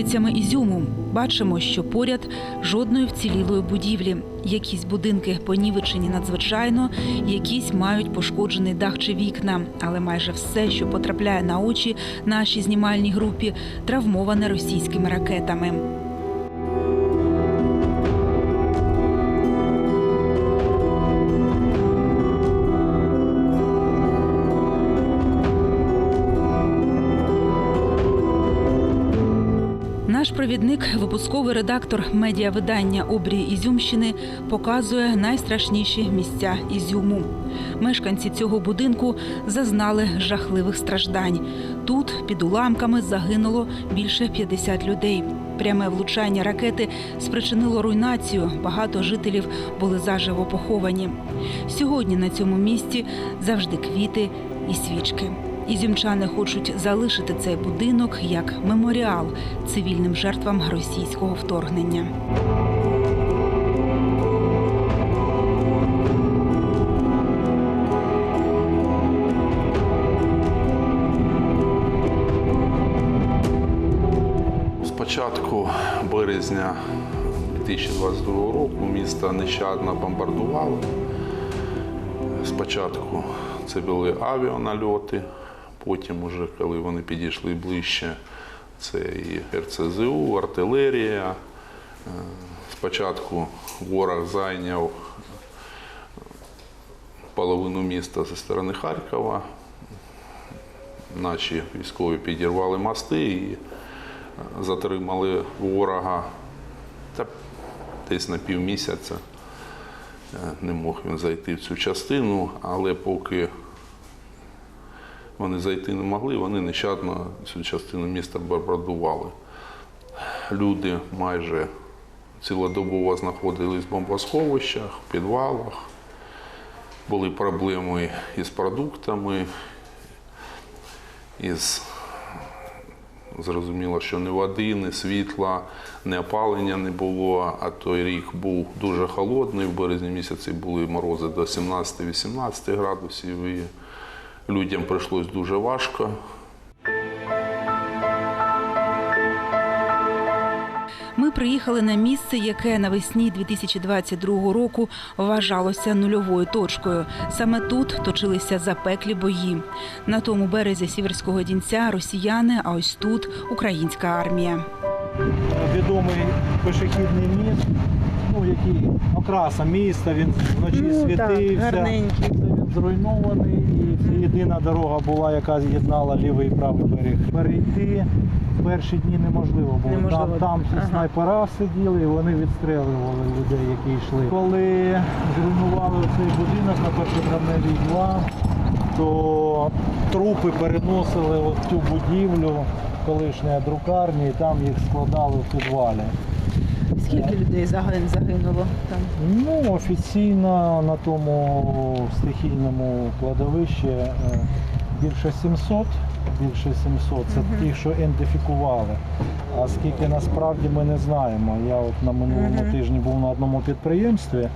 Вулицями Ізюму. Бачимо, що поряд жодної вцілілої будівлі. Якісь будинки понівечені надзвичайно, якісь мають пошкоджений дах чи вікна. Але майже все, що потрапляє на очі нашій знімальній групі, травмоване російськими ракетами. Наш провідник, випусковий редактор медіавидання Обрії Ізюмщини, показує найстрашніші місця Ізюму. Мешканці цього будинку зазнали жахливих страждань. Тут під уламками загинуло більше 50 людей. Пряме влучання ракети спричинило руйнацію. Багато жителів були заживо поховані. Сьогодні на цьому місці завжди квіти і свічки. Ізюмчани хочуть залишити цей будинок як меморіал цивільним жертвам російського вторгнення. З початку березня 2022 року місто нещадно бомбардували. Спочатку це були авіанальоти, потім, уже, коли вони підійшли ближче, це і РЦЗУ, артилерія. Е, Спочатку ворог зайняв половину міста зі сторони Харкова. Наші військові підірвали мости і затримали ворога та десь на півмісяця. Е, Не мог він зайти в цю частину, але поки вони зайти не могли, вони нещадно цю частину міста бомбардували. Люди майже цілодобово знаходились в бомбосховищах, в підвалах. Були проблеми із продуктами, із Зрозуміло, що ні води, ні світла, ні опалення не було. А той рік був дуже холодний. В березні місяці були морози до 17-18 градусів. І людям прийшлось дуже важко. Ми приїхали на місце, яке навесні 2022 року вважалося нульовою точкою. Саме тут точилися запеклі бої. На тому березі Сіверського Дінця росіяни, а ось тут українська армія. відомий пішохідний міст, ну який окраса міста, він вночі Ну, так, гарненький. Зруйнований і єдина дорога була, яка з'єднала лівий і правий берег. Перейти в перші дні неможливо було. Неможливо, Там, там ага. снайпера сиділи і вони відстрелювали людей, які йшли. Коли зруйнували цей будинок на першотравневій 2, то трупи переносили в цю будівлю колишньої друкарні, і там їх складали в підвалі. Скільки людей загинуло там? Ну, офіційно на тому стихійному кладовищі е, більше 700. Більше 700. Це ті, що ідентифікували. А скільки насправді ми не знаємо. Я от на минулому тижні був на одному підприємстві,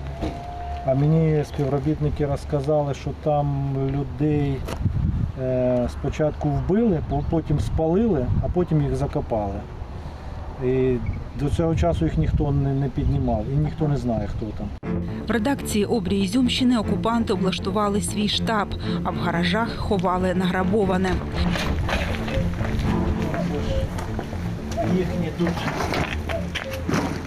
а мені співробітники розказали, що там людей е, спочатку вбили, потім спалили, а потім їх закопали. І до цього часу їх ніхто не, піднімав, і ніхто не знає, хто там. В редакції обрії Ізюмщини окупанти облаштували свій штаб, а в гаражах ховали награбоване. Їхні тут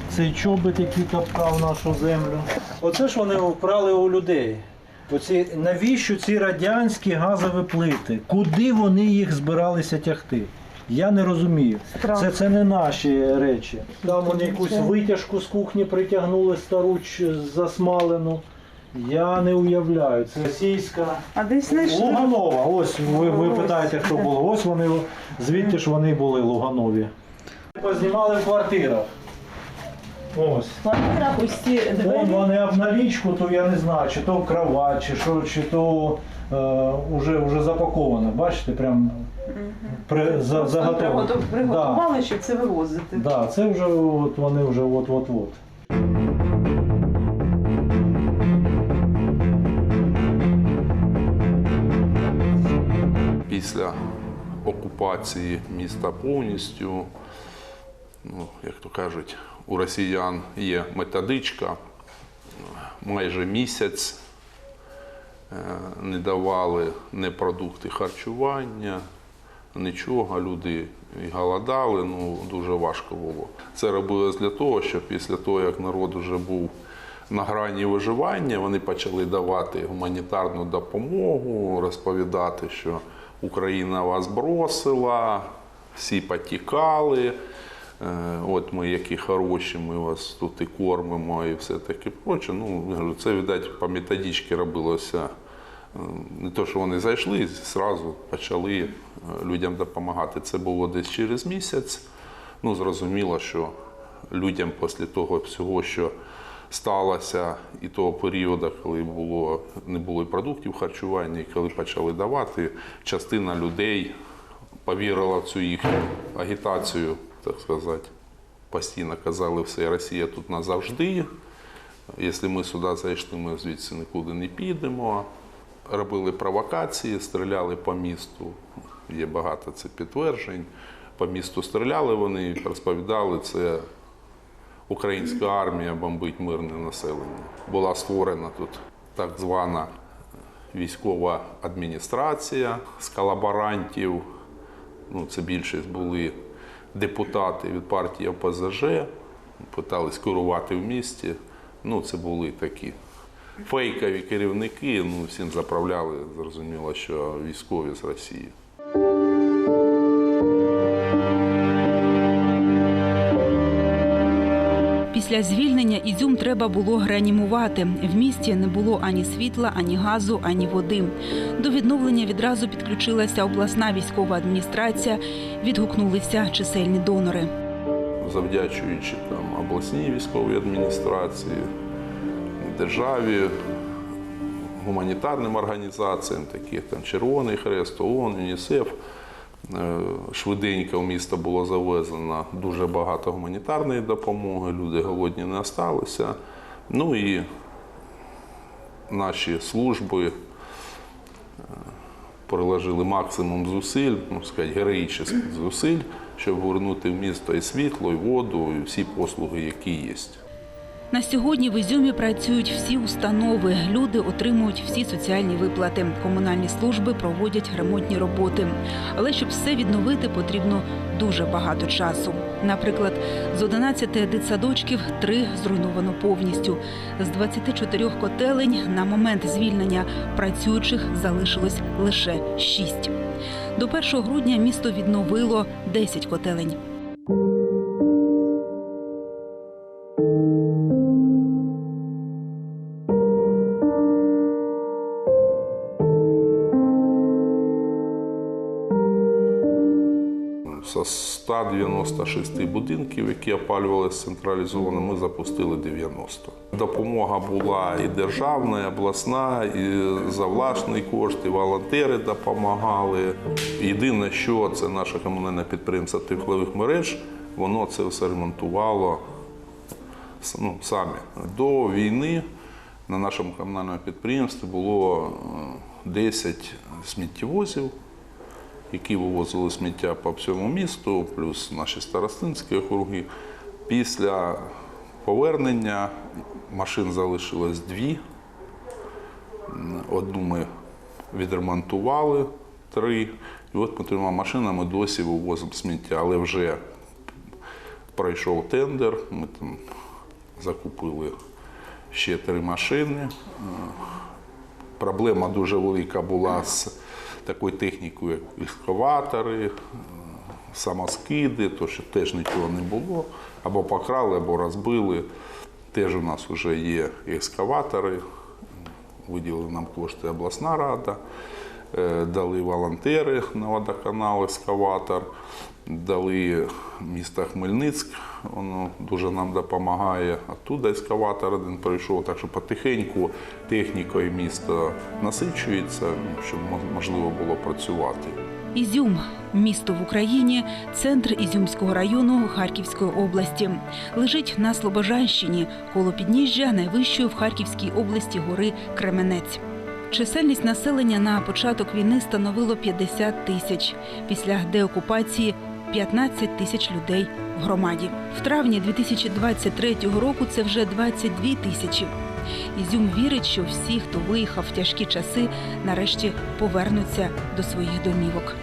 цей чобит, який топтав нашу землю. Оце ж вони вкрали у людей. Оці, навіщо ці радянські газові плити? Куди вони їх збиралися тягти? Я не розумію. Це, це не наші речі. Там вони якусь витяжку з кухні притягнули стару засмалену. Я не уявляю. Це російська. А десь знайшли? Луганова. Ось ви, ви питаєте, хто було. Ось вони, звідти ж вони були Луганові. Познімали в квартирах. Ось. В квартирах ось ці Вон вони обналічку, то я не знаю, чи то кровать, чи що, чи то е, уже, уже запаковано. Бачите, прям при, за, заготовлено. Приготували, щоб це вивозити. Да, да, це вже от вони вже от-от-от. Після окупації міста повністю. Ну, як то кажуть, у росіян є методичка. Майже місяць е, не давали не продукти харчування, нічого. Люди і голодали, ну дуже важко було. Це робилось для того, щоб після того, як народ вже був на грані виживання, вони почали давати гуманітарну допомогу, розповідати, що Україна вас бросила, всі потікали. Е, От ми які хороші, ми вас тут і кормимо, і все таке проче. Ну, це, видать, по методичці робилося. Е, Не то, що вони зайшли, зразу почали е, людям допомагати. Це було десь через місяць. Ну, зрозуміло, що людям після того всього, що сталося, і того періоду, коли було, не було і продуктів харчування, і коли почали давати, частина людей повірила в цю їхню агітацію, так сказати. Постійно казали, все, Росія тут назавжди. Якщо ми сюди зайшли, ми звідси нікуди не підемо. Робили провокації, стріляли по місту. Є багато це підтверджень. По місту стріляли вони, розповідали, це українська армія бомбить мирне населення. Була створена тут так звана військова адміністрація з колаборантів. Ну, це більшість були депутати від партії ОПЗЖ, питались керувати в місті. Ну, це були такі фейкові керівники. Ну, всім заправляли, зрозуміло, що військові з Росії. Після звільнення Ізюм треба було реанімувати. В місті не було ані світла, ані газу, ані води. До відновлення відразу підключилася обласна військова адміністрація. Відгукнулися чисельні донори. завдячуючи там обласній військовій адміністрації, державі, гуманітарним організаціям, такі як там Червоний Хрест, ООН, ЮНІСЕФ. Е, Швиденько в місто було завезено дуже багато гуманітарної допомоги, люди голодні не залишилися. Ну і наші служби е, приложили максимум зусиль, можна сказати, героїчних зусиль, щоб повернути в місто і світло, і воду, і всі послуги, які є. На сьогодні в Ізюмі працюють всі установи. Люди отримують всі соціальні виплати. Комунальні служби проводять ремонтні роботи. Але щоб все відновити, потрібно дуже багато часу. Наприклад, з 11 дитсадочків три зруйновано повністю. З 24 котелень на момент звільнення працюючих залишилось лише 6. До 1 грудня місто відновило 10 котелень. 196 будинків, які опалювалися централізовано, ми запустили 90. Допомога була і державна, і обласна, і за власний кошт, і волонтери допомагали. Єдине, що це наше комунальне підприємство теплових мереж, воно це все ремонтувало ну, самі. До війни на нашому комунальному підприємстві було е, 10 сміттєвозів які вивозили сміття по всьому місту, плюс наші старостинські округи. Після повернення машин залишилось дві. Одну ми відремонтували три. І от ми трьома машинами досі вивозимо сміття, але вже пройшов тендер. Ми там закупили ще три машини. Е, Проблема дуже велика була з такою технікою, як екскаватори, е, самоскиди, то що теж нічого не було. Або покрали, або розбили. Теж у нас вже є екскаватори, виділили нам кошти обласна рада, дали волонтери на водоканал екскаватор, дали місто Хмельницьк, воно дуже нам допомагає. Оттуда екскаватор один прийшов, так що потихеньку технікою місто насичується, щоб можливо було працювати. Ізюм місто в Україні, центр Ізюмського району Харківської області. Лежить на Слобожанщині, коло підніжжя найвищої в Харківській області гори Кременець. Чисельність населення на початок війни становило 50 тисяч. Після деокупації 15 тисяч людей в громаді. В травні 2023 року це вже 22 тисячі. Ізюм вірить, що всі, хто виїхав в тяжкі часи, нарешті повернуться до своїх домівок.